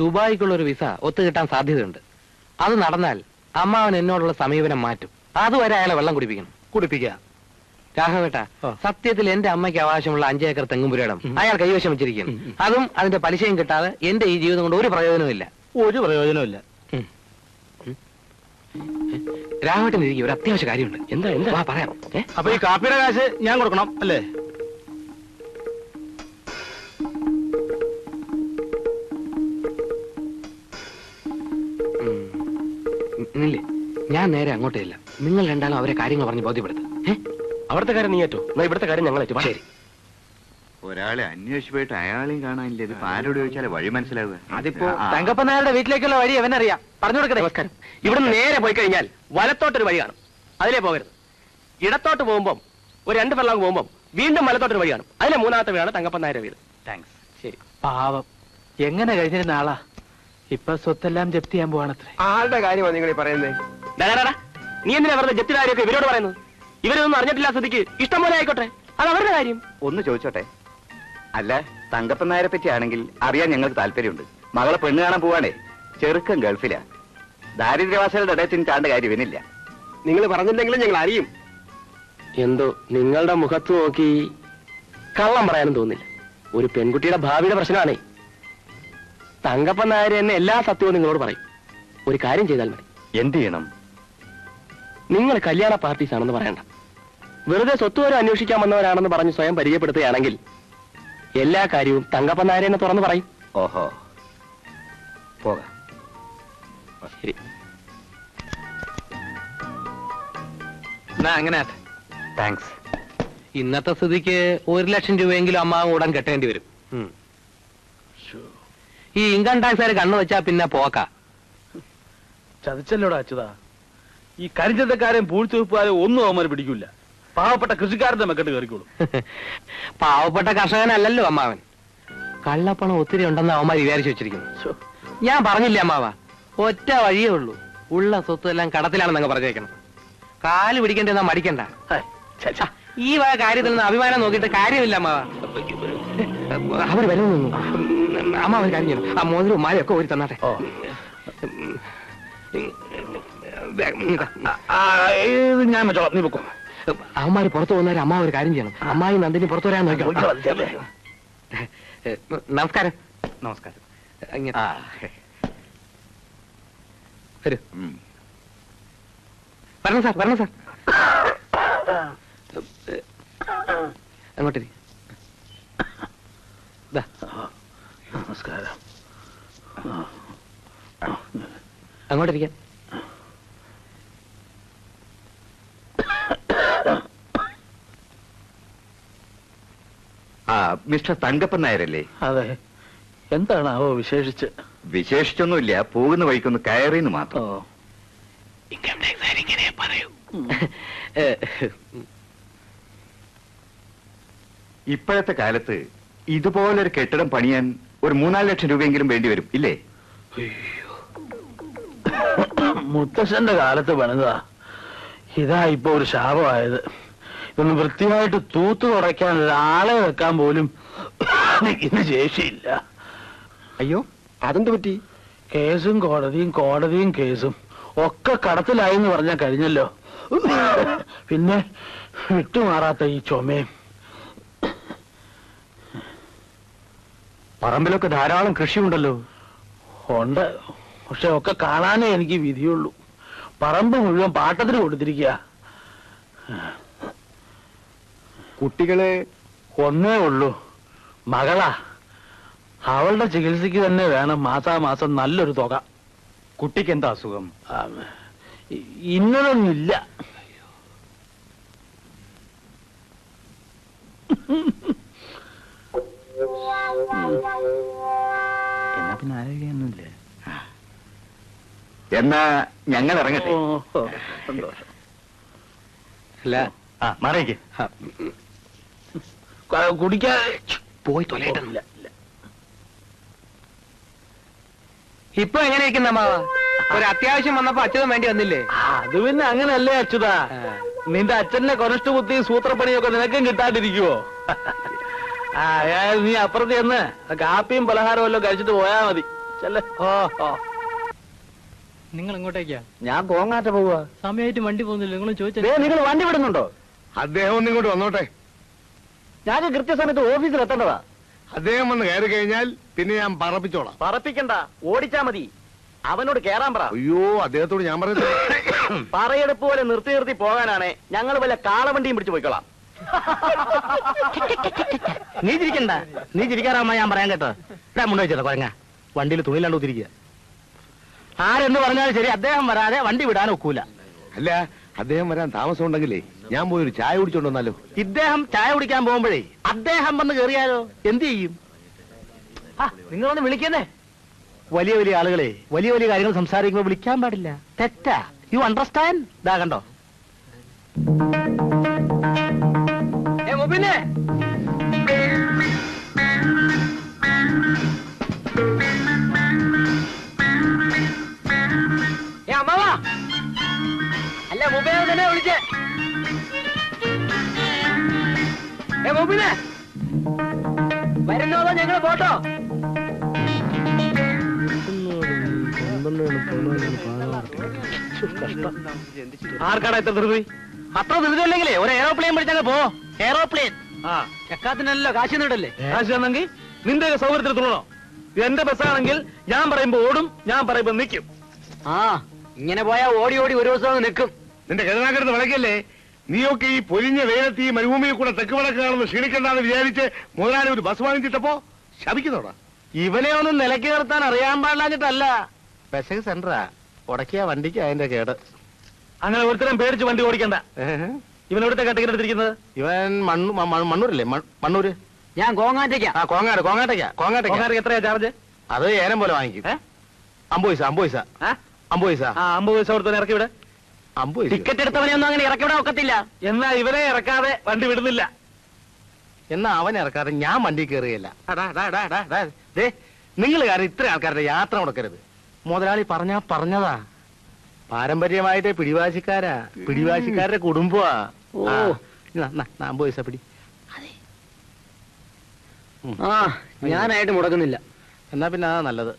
ദുബായിക്കുള്ള ഒരു വിസ ഒത്തു കിട്ടാൻ സാധ്യതയുണ്ട്. അത് നടന്നാൽ അമ്മാവൻ എന്നോടുള്ള സമീപനം മാറ്റും. അതുവരെ അയാളെ വെള്ളം കുടിപ്പിക്കണം. കുടിപ്പിക്കുക രാഘവേട്ട സത്യത്തിൽ എന്റെ അമ്മയ്ക്ക് അവകാശമുള്ള അഞ്ചേക്കർ ഏക്കർ തെങ്ങും പുരയിടം അയാൾ കൈവശം വെച്ചിരിക്കുന്നു. അതും അതിന്റെ പലിശയും കിട്ടാതെ എന്റെ ഈ ജീവിതം കൊണ്ട് ഒരു പ്രയോജനവുമില്ല ഒരു പ്രയോജനമില്ല രാഘവേട്ടൻ ഇരിക്കും ഒരു അത്യാവശ്യ കാര്യമുണ്ട്. എന്താ എന്താ? പറയാം? അപ്പൊ ഈ കാപ്പിയുടെ കാശ് ഞാൻ കൊടുക്കണം അല്ലേ? ഞാൻ നേരെ അങ്ങോട്ടേ ഇല്ല നിങ്ങൾ രണ്ടാളും അവരെ കാര്യങ്ങൾ പറഞ്ഞ് ബോധ്യപ്പെടുത്തും? അവിടുത്തെ കാര്യം നീ ഏറ്റു. എന്നാ ഇവിടുത്തെ കാര്യം ഞങ്ങൾ ഏറ്റു. ശരി. ഒരാളെ അന്വേഷിച്ചു പോയിട്ട് അയാളെയും കാണാനില്ല. ഇതിപ്പോ ആരോട് ചോദിച്ചാലേ വഴി മനസ്സിലാവുക. അതിപ്പോ. തങ്കപ്പൻ നായരുടെ വീട്ടിലേക്കുള്ള വഴി അവനറിയാം. പറഞ്ഞു കൊടുക്കട്ടെ നമസ്കാരം. ഇവിടെ നേരെ പോയി കഴിഞ്ഞാൽ വലത്തോട്ടൊരു വഴി കാണും. അതിലേ പോകരുത്. ഇടത്തോട്ട് പോകുമ്പോ ഒരു രണ്ട് ഫെള്ളാങ് പോകുമ്പോ വീണ്ടും വലത്തോട്ടൊരു വഴി കാണും. അതിലെ മൂന്നാമത്തെ വീടാണ് തങ്കപ്പൻ നായരുടെ വീട്. താങ്ക്സ് ശരി. പാവം. എങ്ങനെ കഴിഞ്ഞിരുന്ന ആളാ? ഇപ്പൊ സ്വത്തെല്ലാം ജപ്തി ചെയ്യാൻ പോവാണത്രേ. ആളുടെ കാര്യമാണ് നിങ്ങൾ പറയുന്നത്. നീ എന്തിനാ വെറുതെ കാര്യമൊക്കെ ഇവരോട് പറയുന്നത്? ഇവരൊന്നും അറിഞ്ഞിട്ടില്ല സ്ഥിതിക്ക് ഇഷ്ടം പോലെ ആയിക്കോട്ടെ. അത് അവരുടെ കാര്യം. ഒന്ന് ചോദിച്ചോട്ടെ? അല്ല തങ്കപ്പൻ നായരെ പറ്റിയാണെങ്കിൽ അറിയാൻ ഞങ്ങൾക്ക് താല്പര്യമുണ്ട്. മകളെ പെണ്ണ് കാണാൻ പോവാണേ. ചെറുക്കൻ ഗൾഫിലാ. ദാരിദ്ര്യവാസികളുടെ ഇടയത്തിന് കാണേണ്ട കാര്യം ഇവനില്ല. നിങ്ങൾ പറഞ്ഞില്ലെങ്കിലും ഞങ്ങൾ അറിയും. എന്തോ നിങ്ങളുടെ മുഖത്ത് നോക്കി കള്ളം പറയാനും തോന്നില്ല. ഒരു പെൺകുട്ടിയുടെ ഭാവിയുടെ പ്രശ്നമാണേ. തങ്കപ്പൻ നായർ എന്നെ എല്ലാ സത്യവും നിങ്ങളോട് പറയും. ഒരു കാര്യം ചെയ്താൽ മതി. എന്ത് ചെയ്യണം? നിങ്ങൾ കല്യാണ പാർട്ടീസ് ആണെന്ന് പറയണ്ട. വെറുതെ സ്വത്ത് വരെ അന്വേഷിക്കാൻ വന്നവരാണെന്ന് പറഞ്ഞ് സ്വയം പരിചയപ്പെടുത്തുകയാണെങ്കിൽ എല്ലാ കാര്യവും തങ്കപ്പൻ നാരായണ തുറന്നു പറയും. ഓഹോ. പോകാം. ശരി. എന്നാ അങ്ങനെ. താങ്ക്സ് ഇന്നത്തെ സ്ഥിതിക്ക് ഒരു ലക്ഷം രൂപയെങ്കിലും അമ്മാവ് ഉടൻ കെട്ടേണ്ടി വരും. ഈ ഇൻകം ടാക്സുകാർ കണ്ണു വെച്ചാ പിന്നെ പോക്കാ. ചതിച്ചല്ലോടാ അച്യുതാ? ഈ കരിഞ്ചന്തക്കാരെയും പൂഴ്ത്തിവെപ്പുകാരെയും ഒന്നും അവന്മാർ പിടിക്കില്ല പാവപ്പെട്ട കൃഷിക്കാരന്റെ മെക്കെട്ട് കയറിക്കോളും. പാവപ്പെട്ട കർഷകനല്ലല്ലോ അമ്മാവൻ. കള്ളപ്പണം ഒത്തിരി ഉണ്ടെന്ന് അവന്മാർ വിചാരിച്ചു വെച്ചിരിക്കുന്നു. ഞാൻ പറഞ്ഞില്ല അമ്മാവ? ഒറ്റ വഴിയേ ഉള്ളൂ. ഉള്ള സ്വത്ത് എല്ലാം കടത്തിലാണെന്ന് അങ്ങ് പറഞ്ഞേക്കണം കാൽ പിടിക്കേണ്ടെന്നാ മടിക്കണ്ട. ഈ വക കാര്യത്തിൽ നിന്ന് അഭിമാനം നോക്കിയിട്ട് കാര്യമില്ല അമ്മാവ. അവർ വരുന്നു. അമ്മാവൻ കാര്യം ചെയ്യണം. ആ മോതിരവും മാലയൊക്കെ ഒരു തന്നാട്ടെ. ഇതാ. ഞാൻ വെച്ചോളാം. നീ പൊക്കോ. അവന്മാര് പുറത്തു പോകുന്നവരെ അമ്മ ഒരു കാര്യം ചെയ്യണം. അമ്മായി നന്ദിനി പുറത്തു വരാൻ നോക്കാം. നമസ്കാരം. നമസ്കാരം. വരണം സാർ വരണം സാർ. അങ്ങോട്ടിരി. ദാ, നമസ്കാരം. അങ്ങോട്ടിരിക്കാൻ ആ മിസ്റ്റർ തങ്കപ്പൻ നായരല്ലേ? അതെ. എന്താണാവോ വിശേഷിച്ച്? വിശേഷിച്ചൊന്നുമില്ല. പോകുന്ന വഴിക്കൊന്ന് കയറിന്ന് മാത്രം. ഇൻകം ടാക്സ് ഇങ്ങനെ പറയൂ? ഇപ്പോഴത്തെ കാലത്ത് ഇതുപോലൊരു കെട്ടിടം പണിയാൻ ഒരു മൂന്നാൽ ലക്ഷം രൂപയെങ്കിലും വേണ്ടി വരും ഇല്ലേ? മുത്തശ്ശന്റെ കാലത്ത് പണിതാ. ഇതാ ഇപ്പൊ ഒരു ശാപമായത്. ഇതൊന്ന് വൃത്തിയായിട്ട് തൂത്തു തുടയ്ക്കാൻ ഒരാളെ വെക്കാൻ പോലും ഇന്ന് ശേഷിയില്ല. അയ്യോ അതെന്ത് പറ്റി? കേസും കോടതിയും കോടതിയും കേസും ഒക്കെ കടത്തിലായി എന്ന് പറഞ്ഞാൽ കഴിഞ്ഞല്ലോ. പിന്നെ വിട്ടുമാറാത്ത ഈ ചുമയും. പറമ്പിലൊക്കെ ധാരാളം കൃഷിയുണ്ടല്ലോ. ഉണ്ട്. പക്ഷെ ഒക്കെ കാണാനേ എനിക്ക് വിധിയുള്ളൂ. പറമ്പ് മുഴുവൻ പാട്ടത്തിന് കൊടുത്തിരിക്കുക കുട്ടികളെ ഒന്നേ ഉള്ളൂ. മകളാ അവളുടെ ചികിത്സയ്ക്ക് തന്നെ വേണം മാസാമാസം നല്ലൊരു തുക. കുട്ടിക്ക് എന്താ അസുഖം ഇന്നതൊന്നുമില്ല. എന്നാ പിന്നെ ആരോഗ്യമൊന്നുമില്ല? എന്നാ ഞങ്ങൾ ഇറങ്ങട്ടെ സന്തോഷം. അല്ല ആ മാറിയേക്ക് ആ, ക- കുടിക്കാൻ പോയി തൊലയിട്ടില്ല. ഇപ്പൊ എങ്ങനെ ഇരിക്കുന്ന ഒരു അത്യാവശ്യം വന്നപ്പോ അച്ഛനും വേണ്ടി വന്നില്ലേ? അത് പിന്നെ അങ്ങനല്ലേ അച്യുതാ. നിന്റെ അച്ഛന്റെ കൊനഷ്ട ബുദ്ധി സൂത്രപ്പണിയൊക്കെ നിനക്കും കിട്ടാണ്ടിരിക്കുവോ? ആ നീ അപ്പുറത്ത് ചെന്ന് കാപ്പിയും പലഹാരവും എല്ലാം കഴിച്ചിട്ട് പോയാ മതി. നിങ്ങൾ ഇങ്ങോട്ടേക്കാ ഞാൻ കോങ്ങാറ്റ പോവാ സമയമായിട്ട് വണ്ടി പോകുന്നില്ല. നിങ്ങൾ ചോദിച്ചാൽ നിങ്ങൾ വണ്ടി വിടുന്നുണ്ടോ? അദ്ദേഹം ഒന്നിങ്ങോട്ട് വന്നോട്ടെ. ഞാൻ കൃത്യസമയത്ത് ഓഫീസിൽ എത്തേണ്ടതാ അദ്ദേഹം വന്ന് കയറി കഴിഞ്ഞാൽ പിന്നെ ഞാൻ പറപ്പിച്ചോളാം. പറപ്പിക്കണ്ട. ഓടിച്ചാ മതി. അവനോട് കേറാൻ പറ. അയ്യോ അദ്ദേഹത്തോട് ഞാൻ പറയുന്നത് പറയെടുപ്പ് പോലെ നിർത്തി നിർത്തി പോകാനാണ്. ഞങ്ങൾ വല്ല കാളവണ്ടിയും പിടിച്ചു പോയിക്കോളാം. നീ ചിരിക്കണ്ട. നീ ചിരിക്കാറാമ്മ ഞാൻ പറയാൻ കേട്ടോ ഇവിടെ മുണ്ട വെച്ചോ കൊരങ്ങ. വണ്ടിയിൽ തുണിയിലാണ്ട് ഉതിരിക്കുക ആരെന്ന് പറഞ്ഞാലും ശരി അദ്ദേഹം വരാതെ വണ്ടി വിടാൻ ഒക്കൂല. അല്ല അദ്ദേഹം വരാൻ താമസം ഉണ്ടെങ്കിലേ ഞാൻ പോയി ഒരു ചായ കുടിച്ചോണ്ട് വന്നാലോ? ഇദ്ദേഹം ചായ കുടിക്കാൻ പോകുമ്പോഴേ അദ്ദേഹം വന്ന് കയറിയാലോ എന്ത് ചെയ്യും? നിങ്ങൾ നിങ്ങളൊന്ന് വിളിക്കുന്നേ. വലിയ വലിയ ആളുകളെ വലിയ വലിയ കാര്യങ്ങൾ സംസാരിക്കുമ്പോൾ വിളിക്കാൻ പാടില്ല. തെറ്റാ. You understand? ഇതാ മുബിനെ വരുന്നതോ ഞങ്ങൾ പോട്ടോ? ആർക്കാടാ എത്ര ധൃതി? അത്ര ധൃതി അല്ലെങ്കിലേ ഒരു എയറോപ്ലെയിൻ പിടിച്ചങ്ങ് പോ. എയറോപ്ലെയിൻ ആ. ചക്കാത്തിനല്ലോ കാശ് നീടല്ലേ കാശ് തന്നെങ്കിൽ നിന്റെ സൗകര്യത്തിൽ തുള്ളണോ എന്റെ ബസ്സാണെങ്കിൽ ഞാൻ പറയുമ്പോ ഓടും ഞാൻ പറയുമ്പോ നിൽക്കും ആ ഇങ്ങനെ പോയാ ഓടി ഓടി ഒരു ദിവസം നിൽക്കും നിന്റെ കരുനാക്കരുത് വിളക്കല്ലേ നീയൊക്കെ ഈ പൊരിഞ്ഞ വെയിലത്ത് ഈ മരുഭൂമിയിൽ കൂടെ തെക്ക് വടക്ക് കാണുന്ന ക്ഷീണിക്കണ്ടെന്ന് വിചാരിച്ച് മുതലാളി ഒരു ബസ് വാങ്ങിച്ചിട്ടപ്പോ ശപിക്കുന്നോടാ. ഇവനെ ഒന്നും നിലയ്ക്ക് നിർത്താൻ അറിയാൻ പാടില്ലാഞ്ഞിട്ടല്ല. പെസക് സെന്ററാ ഉടക്കിയ വണ്ടിക്ക് അതിന്റെ കേട്. അങ്ങനെ ഒരുത്തരം പേടിച്ച് വണ്ടി ഓടിക്കണ്ട. ഇവൻ എവിടുത്തെ കട്ടിങ്ങനെ എടുത്തിരിക്കുന്നത്? ഇവൻ മണ്ണു മണ്ണൂരല്ലേ? മണ്ണൂര്. ഞാൻ കോങ്ങാറ്റയ്ക്കാ ആ കോങ്ങാട് കോങ്ങാട്ടയ്ക്കാ കോങ്ങാട്ടയ്ക്ക് കോങ്ങാടിക്ക് എത്രയാ ചാർജ് അത് ഏനം പോലെ വാങ്ങിക്കും? അമ്പത് പൈസ അമ്പത് പൈസ. ആ? അമ്പത് പൈസ. ആ അമ്പത് പൈസ കൊടുത്തവനെ ഇറക്കി വിടെ. അമ്പത് പൈസ ടിക്കറ്റ് എടുത്തവനെ ഒന്നും അങ്ങനെ ഇറക്കി വിടാൻ ഒക്കത്തില്ല. എന്നാ ഇവനെ ഇറക്കാതെ വണ്ടി വിടുന്നില്ല. എന്നാ അവൻ ഇറക്കാതെ ഞാൻ വണ്ടി കയറുകയില്ല നിങ്ങൾ കാര്യം ഇത്ര ആൾക്കാരുടെ യാത്ര മുടക്കരുത്. മുതലാളി പറഞ്ഞാ പറഞ്ഞതാ. പാരമ്പര്യമായിട്ട് പിടിവാശിക്കാരാ. പിടിവാശിക്കാരുടെ കുടുംബമാ അമ്പത് പൈസ പിടി. ആ ഞാനായിട്ട് മുടക്കുന്നില്ല. എന്നാ പിന്നെ അതാ നല്ലത്.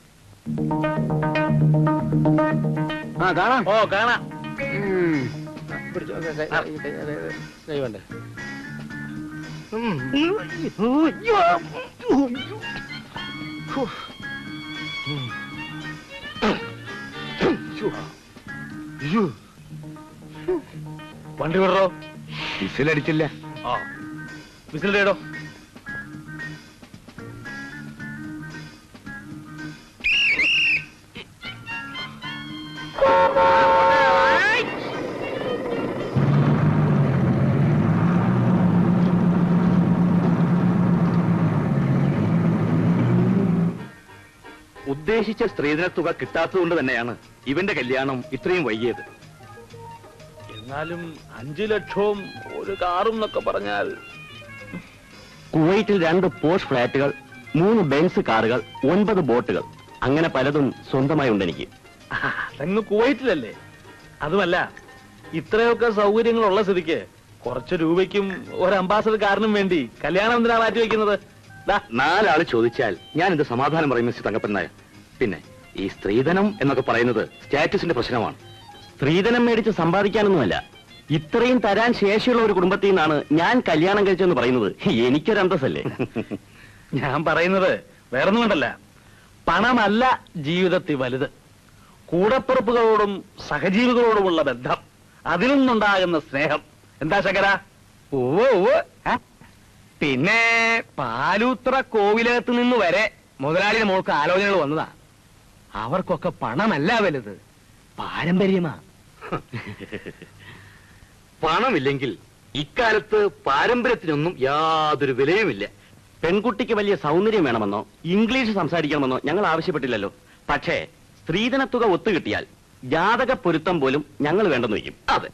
ആ കാണാം. ഓ കാണാം. വണ്ടി വിടറോ വിസിലടിച്ചില്ല ആ വിസിലിടോ ഉദ്ദേശിച്ച സ്ത്രീധന തുക കിട്ടാത്തതുകൊണ്ട് തന്നെയാണ് ഇവന്റെ കല്യാണം ഇത്രയും വൈകിയത്. എന്നാലും അഞ്ചു ലക്ഷവും ഒരു കാറും എന്നൊക്കെ പറഞ്ഞാൽ കുവൈറ്റിൽ രണ്ട് പോസ്റ്റ് ഫ്ലാറ്റുകൾ മൂന്ന് ബെൻസ് കാറുകൾ ഒൻപത് ബോട്ടുകൾ. അങ്ങനെ പലതും സ്വന്തമായി ഉണ്ട് എനിക്ക് അതങ്ങ് കുവൈറ്റിലല്ലേ? അതുമല്ല ഇത്രയൊക്കെ സൗകര്യങ്ങളുള്ള സ്ഥിതിക്ക് കുറച്ച് രൂപയ്ക്കും ഒരു അംബാസഡർ കാരനും വേണ്ടി കല്യാണം എന്തിനാ മാറ്റി വെക്കുന്നത് നാലാൾ ചോദിച്ചാൽ ഞാൻ എന്ത് സമാധാനം പറയും മിസ്റ്റർ തങ്കപ്പൻ നായർ. പിന്നെ ഈ സ്ത്രീധനം എന്നൊക്കെ പറയുന്നത് സ്റ്റാറ്റസിന്റെ പ്രശ്നമാണ്. സ്ത്രീധനം മേടിച്ച് സമ്പാദിക്കാനൊന്നുമല്ല. ഇത്രയും തരാൻ ശേഷിയുള്ള ഒരു കുടുംബത്തിൽ നിന്നാണ് ഞാൻ കല്യാണം കഴിച്ചെന്ന് പറയുന്നത്. എനിക്കൊരു അന്തസ്സല്ലേ ഞാൻ പറയുന്നത് വേറൊന്നും കൊണ്ടല്ല. പണമല്ല ജീവിതത്തിൽ വലുത്. കൂടപ്പിറപ്പുകളോടും സഹജീവികളോടുമുള്ള ബന്ധം. അതിൽ നിന്നുണ്ടാകുന്ന സ്നേഹം. എന്താ ശങ്കര? ഓ. പിന്നെ പാലൂത്ര കോവിലകത്ത് നിന്ന് വരെ മുതലാളിയുടെ മോൾക്ക് ആലോചനകൾ വന്നതാ. അവർക്കൊക്കെ പണമല്ല വലുത്. പാരമ്പര്യമാ. പണമില്ലെങ്കിൽ ഇക്കാലത്ത് പാരമ്പര്യത്തിനൊന്നും യാതൊരു വിലയുമില്ല. പെൺകുട്ടിക്ക് വലിയ സൗന്ദര്യം വേണമെന്നോ ഇംഗ്ലീഷ് സംസാരിക്കണമെന്നോ ഞങ്ങൾ ആവശ്യപ്പെട്ടില്ലല്ലോ. പക്ഷേ സ്ത്രീധനത്തുക ഒത്തുകിട്ടിയാൽ ജാതക പൊരുത്തം പോലും ഞങ്ങൾ വേണ്ടെന്ന് വയ്ക്കും. അതെ.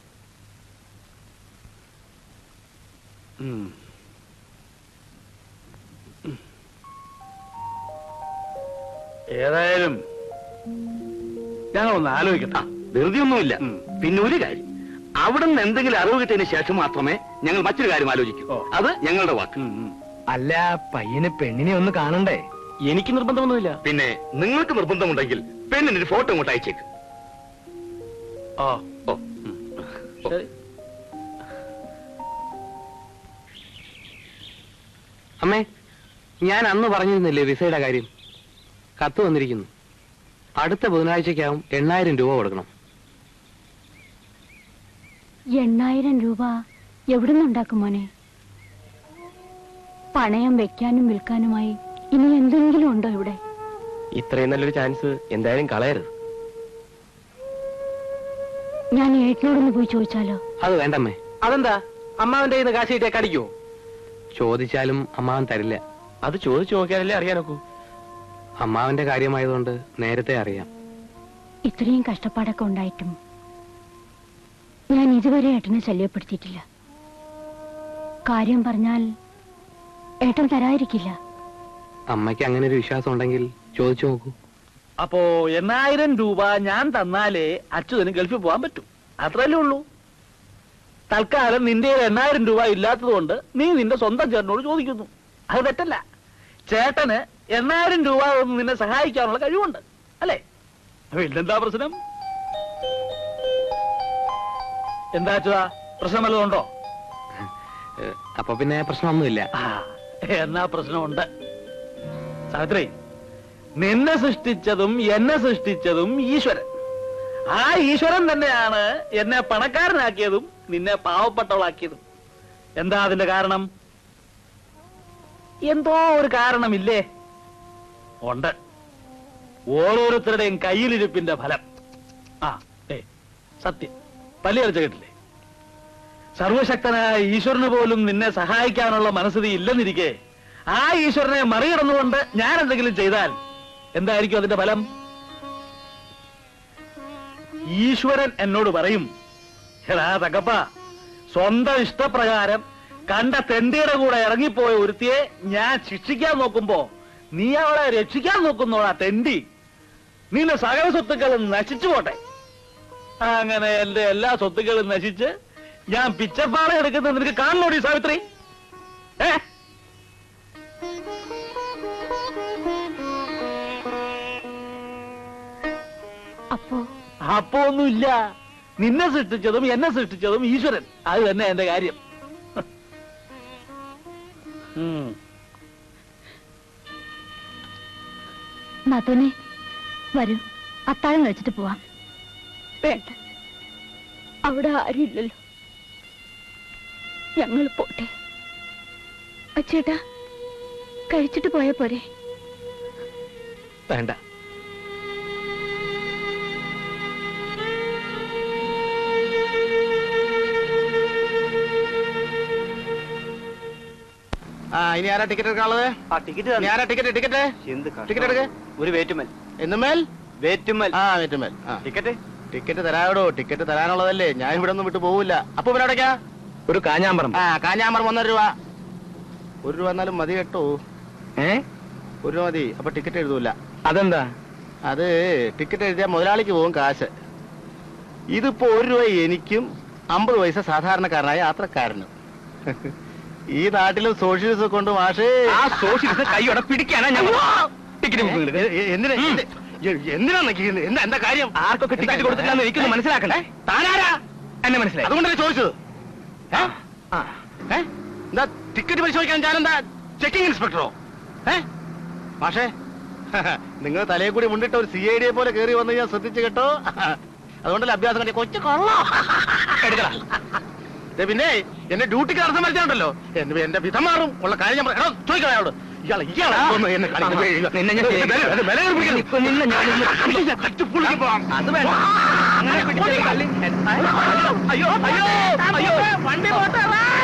ഏതായാലും ഞങ്ങളൊന്ന് ആലോചിക്കട്ടെ. ധൃതി ഒന്നുമില്ല പിന്നെ ഒരു കാര്യം. അവിടെ നിന്ന് എന്തെങ്കിലും അറിവ് കിട്ടിയതിന് ശേഷം മാത്രമേ ഞങ്ങൾ മറ്റൊരു കാര്യം ആലോചിക്കൂ. അത് ഞങ്ങളുടെ വാക്ക്. അല്ല പയ്യന് പെണ്ണിനെ ഒന്ന് കാണണ്ടേ? എനിക്ക് നിർബന്ധമൊന്നുമില്ല. പിന്നെ നിങ്ങൾക്ക് നിർബന്ധമുണ്ടെങ്കിൽ പെണ്ണിന് ഒരു ഫോട്ടോ ഇങ്ങോട്ട് അയച്ചേക്ക്. ഓ. ഓ ഓ. ശരി. അമ്മേ ഞാൻ അന്ന് പറഞ്ഞിരുന്നില്ലേ വിസയുടെ കാര്യം? കത്ത് വന്നിരിക്കുന്നു. അടുത്ത ബുധനാഴ്ചക്കാവും എണ്ണായിരം രൂപ കൊടുക്കണം. എണ്ണായിരം രൂപ എവിടുന്നുണ്ടാക്കും മോനെ? പണയം വെക്കാനും വിൽക്കാനുമായി ഇനി എന്തെങ്കിലും ഉണ്ടോ ഇവിടെ? ഇത്രയും നല്ലൊരു ചാൻസ് എന്തായാലും കളയരുത്. ഞാൻ ഏട്ടനോടൊന്ന് പോയി ചോദിച്ചാലോ? അത് വേണ്ടമ്മേ. അതെന്താ? അമ്മാവന്റെ കയ്യിൽ നിന്ന് കാശ് കിട്ടിയാ കടിക്കോ ചോദിച്ചാലും അമ്മാവൻ തരില്ല. അത് ചോദിച്ചു നോക്കിയാലല്ലേ അറിയാനൊക്കൂ. അമ്മാവന്റെ കാര്യമായതുകൊണ്ട് നേരത്തെ അറിയാം. ഇത്രയും കഷ്ടപ്പാടൊക്കെ ഉണ്ടായിട്ടും ഞാൻ ഇതുവരെ ഏട്ടനെ ശല്യപ്പെടുത്തിയിട്ടില്ല. കാര്യം പറഞ്ഞാൽ ഏട്ടൻ തരാതിരിക്കില്ല. അമ്മയ്ക്ക് അങ്ങനെ ഒരു വിശ്വാസം ഉണ്ടെങ്കിൽ ചോദിച്ചു നോക്കൂ. അപ്പോ എണ്ണായിരം രൂപ ഞാൻ തന്നാലേ അച്യുതന് ഗൾഫിൽ പോകാൻ പറ്റും. അത്രയല്ലേ ഉള്ളൂ. തൽക്കാലം നിന്റെ എണ്ണായിരം രൂപ ഇല്ലാത്തതുകൊണ്ട് നീ നിന്റെ സ്വന്തം ചേട്ടനോട് ചോദിക്കുന്നു. അത് തെറ്റല്ല. ചേട്ടന് എണ്ണായിരം രൂപ ഒന്നും നിന്നെ സഹായിക്കാനുള്ള കഴിവുണ്ട് അല്ലേ? ഇല്ലെന്താ പ്രശ്നം? എന്താ അച്യുതാ? പ്രശ്നം വല്ലതും ഉണ്ടോ? അപ്പൊ പിന്നെ പ്രശ്നമൊന്നുമില്ല. എന്നാ പ്രശ്നമുണ്ട്. സാവിത്രി നിന്നെ സൃഷ്ടിച്ചതും എന്നെ സൃഷ്ടിച്ചതും ഈശ്വരൻ. ആ ഈശ്വരൻ തന്നെയാണ് എന്നെ പണക്കാരനാക്കിയതും നിന്നെ പാവപ്പെട്ടവളാക്കിയതും. എന്താ അതിന്റെ കാരണം? എന്തോ ഒരു കാരണമില്ലേ? ഉണ്ട്. ഓരോരുത്തരുടെയും കയ്യിലിരിപ്പിന്റെ ഫലം. ആ ഏ സത്യം. പല്ലി കളിച്ച കേട്ടില്ലേ? സർവശക്തനായ ഈശ്വരന് പോലും നിന്നെ സഹായിക്കാനുള്ള മനസ്സിതി ഇല്ലെന്നിരിക്കെ ആ ഈശ്വരനെ മറികടന്നുകൊണ്ട് ഞാൻ എന്തെങ്കിലും ചെയ്താൽ എന്തായിരിക്കും അതിന്റെ ഫലം? ഈശ്വരൻ എന്നോട് പറയും എടാ തകപ്പ സ്വന്തം ഇഷ്ടപ്രകാരം കണ്ട തെണ്ടിയുടെ കൂടെ ഇറങ്ങിപ്പോയ ഒരുത്തിയെ ഞാൻ ശിക്ഷിക്കാൻ നോക്കുമ്പോ നീ അവളെ രക്ഷിക്കാൻ നോക്കുന്നോടാ തെണ്ടി. നിന്റെ സകല സ്വത്തുക്കളും നശിച്ചു പോട്ടെ. അങ്ങനെ എന്റെ എല്ലാ സ്വത്തുക്കളും നശിച്ച് ഞാൻ പിച്ചപ്പാറ എടുക്കുന്നത് നിനക്ക് കാണണോടി സാവിത്രി? ഏ? അപ്പോ? അപ്പോ ഒന്നുമില്ല. നിന്നെ സൃഷ്ടിച്ചതും എന്നെ സൃഷ്ടിച്ചതും ഈശ്വരൻ. അത് തന്നെ എന്റെ കാര്യം. ഉം. നതുനെ വരൂ. അത്താഴം കഴിച്ചിട്ട് പോവാം. വേണ്ട. അവിടെ ആരുമില്ലല്ലോ. ഞങ്ങൾ പോട്ടെ. അച്ചേട്ടാ കഴിച്ചിട്ട് പോയ പോരെ. വേണ്ട. ആ ഇനി ആരാ ടിക്കറ്റ് എടുക്കാനുള്ളത്? ആ ടിക്കറ്റ് ടിക്കറ്റ് ടിക്കറ്റ്? ടിക്കറ്റ് എടുക്ക്. ഒരു വേറ്റുമൽ. എന്നുമേൽ വേറ്റുമൽ. ആ വേറ്റുമൽ. ആ. ടിക്കറ്റ്? ടിക്കറ്റ് തരാടോ ടിക്കറ്റ് തരാനുള്ളതല്ലേ? ഞാൻ ഇവിടെ ഒന്നും വിട്ടു പോവില്ല. അപ്പൊ ഇവിടെ എവിടേക്കാ? ഒരു കാഞ്ഞാമ്പറം ആ കാഞ്ഞാമ്പറം ഒന്നര രൂപ. ഒരു രൂപ എന്നാലും മതി കേട്ടോ. ഏ? ഒരു രൂപ മതി. അപ്പൊ ടിക്കറ്റ് എഴുതൂല. അതെന്താ? അത് ടിക്കറ്റ് എഴുതിയാൽ മുതലാളിക്ക് പോകും കാശ്. ഇതിപ്പോ ഒരു രൂപ എനിക്കും അമ്പത് പൈസ സാധാരണക്കാരനായ യാത്രക്കാരനും. ഈ നാട്ടിലും സോഷ്യലിസം കൊണ്ട് മാഷേ. ആ സോഷ്യലിസം കൈയോടെ പിടിക്കാനാ ഞാൻ ടിക്കറ്റ് എന്തിനാ എന്തിനാ നിൽക്കുന്നത് എന്താ എന്താ കാര്യം? ആർക്കൊക്കെ ടിക്കറ്റ് കൊടുത്തില്ലാന്ന് എനിക്കൊന്ന് മനസ്സിലാക്കണ്ടേ? താനാരാ? എന്നെ മനസ്സിലായി. അതുകൊണ്ടല്ലേ ചോദിച്ചത്. എന്താ ടിക്കറ്റ് പരിശോധിക്കാൻ ഞാനെന്താ ചെക്കിംഗ് ഇൻസ്പെക്ടറോ? ഏ? മാഷേ നിങ്ങൾ തലയെ കൂടി മുണ്ടിട്ട് ഒരു സി ഐ ഡിയെ പോലെ കയറി വന്ന് ഞാൻ ശ്രദ്ധിച്ചു കേട്ടോ. അതുകൊണ്ടല്ലേ അഭ്യാസം കണ്ടി? കൊച്ചു കൊള്ളോ? എടുക്കടാ. പിന്നെ എന്റെ ഡ്യൂട്ടിക്ക് അർത്ഥം വരുന്നുണ്ടല്ലോ എന്റെ വിധം മാറും. ഉള്ള കാര്യം ഞാൻ ചോദിക്കണം അയാളോട്. അയ്യോ അയ്യോ അയ്യോ വണ്ടി പോട്ടെ